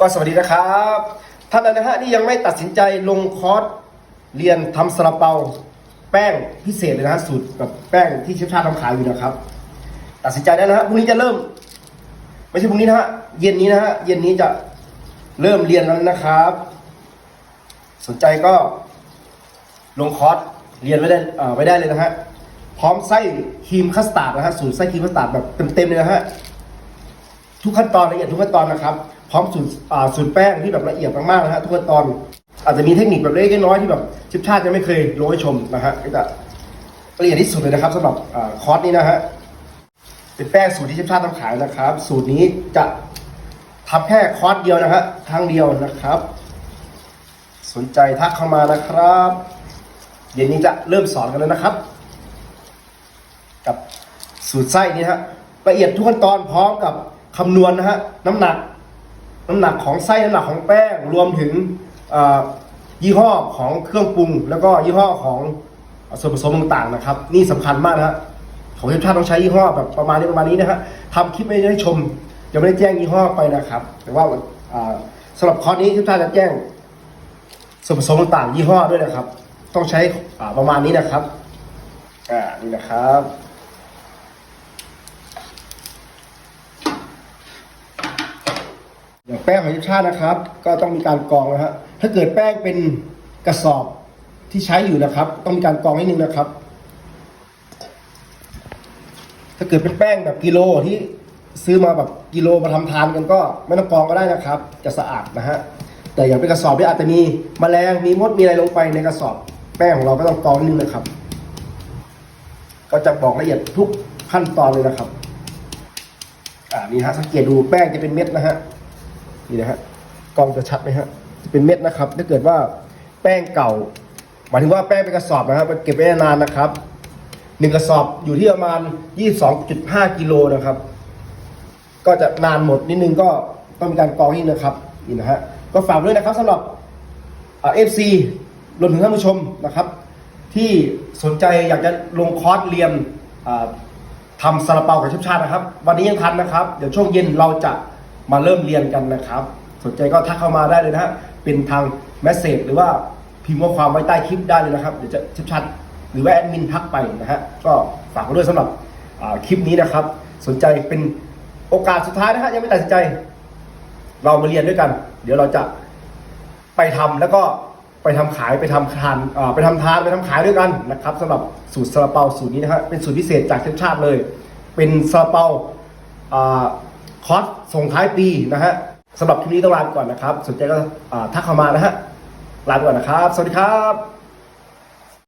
ก็สวัสดีนะครับ ท่านนะฮะที่ยังไม่ตัดสินใจลงคอร์สเรียนทำซาลาเปา แป้งพิเศษเลยนะฮะสูตรแบบแป้งที่เชฟชาติทำขายอยู่นะครับ ตัดสินใจได้นะฮะพรุ่งนี้จะเริ่ม ไม่ใช่พรุ่งนี้นะฮะเย็นนี้นะฮะเย็นนี้จะเริ่มเรียนแล้วนะครับ สนใจก็ลงคอร์สเรียนไว้ได้เออไว้ได้เลยนะฮะพร้อมไส้ครีมคัสตาร์ดนะฮะสูตรไส้ครีมคัสตาร์ดแบบเต็มๆเลยนะฮะทุกขั้นตอนละเอียดทุกขั้นตอนนะครับ พร้อมสูตรอ่าสูตรแป้งที่แบบละเอียดมากๆนะฮะทุกขั้นตอน อาจจะมีเทคนิคแบบเล็กๆน้อยๆที่แบบชิปชาติยังไม่เคยลงให้ชมนะฮะก็จะละเอียดที่สุดเลยนะครับสำหรับอ่าคอร์สนี้นะฮะเป็นแป้งสูตรที่ชิปชาติทำขายนะครับ สูตรนี้จะทำแค่คอร์สเดียวนะฮะครั้งเดียวนะครับ สนใจทักเข้ามานะครับเย็นนี้จะเริ่มสอนกันแล้วนะครับ กับสูตรไส้นี้ฮะละเอียดทุกขั้นตอนพร้อมกับคำนวณนะฮะน้ำหนัก น้ำหนักของไส้น้ำหนักของแป้งรวมถึงยี่ห้อของเครื่องปรุง แล้วก็ยี่ห้อของส่วนผสมต่างๆนะครับ นี่สำคัญมากนะฮะของเทพชาติต้องใช้ยี่ห้อแบบประมาณนี้ประมาณนี้นะฮะทำคลิปไม่ได้ชมยังไม่ได้แจ้งยี่ห้อไปนะครับ แต่ว่าอ่าสำหรับคอร์สนี้เทพชาติจะแจ้งส่วนผสมต่างๆยี่ห้อด้วยนะครับ ต้องใช้ประมาณนี้นะครับอ่านี่นะครับ อย่าง แป้งของยุชาตินะครับ ก็ต้องมีการกรองนะฮะถ้าเกิดแป้งเป็นกระสอบที่ใช้อยู่นะครับ ต้องมีการกรองนิดนึงนะครับ ถ้าเกิดเป็นแป้งแบบกิโลที่ซื้อมาแบบกิโลมาทำทานกันก็ไม่ต้องกรองก็ได้นะครับ จะสะอาดนะฮะแต่อย่างเป็นกระสอบที่อาจจะมีแมลงมีมดมีอะไรลงไปในกระสอบ แป้งของเราก็ต้องกรองนิดนึงนะครับ ก็จะบอกละเอียดทุกขั้นตอนเลยนะครับอ่านี่ฮะสังเกตดูแป้งจะเป็นเม็ดนะฮะ นี่นะฮะกล้องจะชัดไหมฮะจะเป็นเม็ดนะครับ ถ้าเกิดว่าแป้งเก่าหมายถึงว่าแป้งเป็นกระสอบนะครับมันเก็บไว้นานนะครับหนึ่งกระสอบอยู่ที่ประมาณ 22.5 กิโลนะครับ ก็จะนานหมดนิดนึงก็ต้องมีการกรองนี่นะครับนี่นะฮะก็ฝากด้วยนะครับสำหรับเอฟซีรวมถึงท่านผู้ชมนะครับ ที่สนใจอยากจะลงคอร์สเรียนทำซาลาเปากับเชฟชาตินะครับ วันนี้ยังทันนะครับ เดี๋ยวช่วงเย็นเราจะ มาเริ่มเรียนกันนะครับ สนใจก็ทักเข้ามาได้เลยนะฮะเป็นทางแมสเซจหรือว่าพิมพ์ข้อความไว้ใต้คลิปได้เลยนะครับเดี๋ยวจะเชฟชาติหรือว่าแอดมินทักไปนะฮะก็ฝากไว้ด้วยสำหรับคลิปนี้นะครับ สนใจเป็นโอกาสสุดท้ายนะฮะยังไม่ตัดสินใจ เรามาเรียนด้วยกัน เดี๋ยวเราจะไปทำแล้วก็ไปทำขายไปทำทานไปทำทานไปทำขายด้วยกันนะครับสำหรับสูตรซาลาเปาสูตรนี้นะครับเป็นสูตรพิเศษจากเชฟชาติเลย เป็นซาลาเปา คอร์สส่งท้ายปีนะฮะสำหรับคลิปนี้ต้องลาไปก่อนนะครับ สนใจก็ทักเข้ามานะฮะลาไปก่อนนะครับ สวัสดีครับ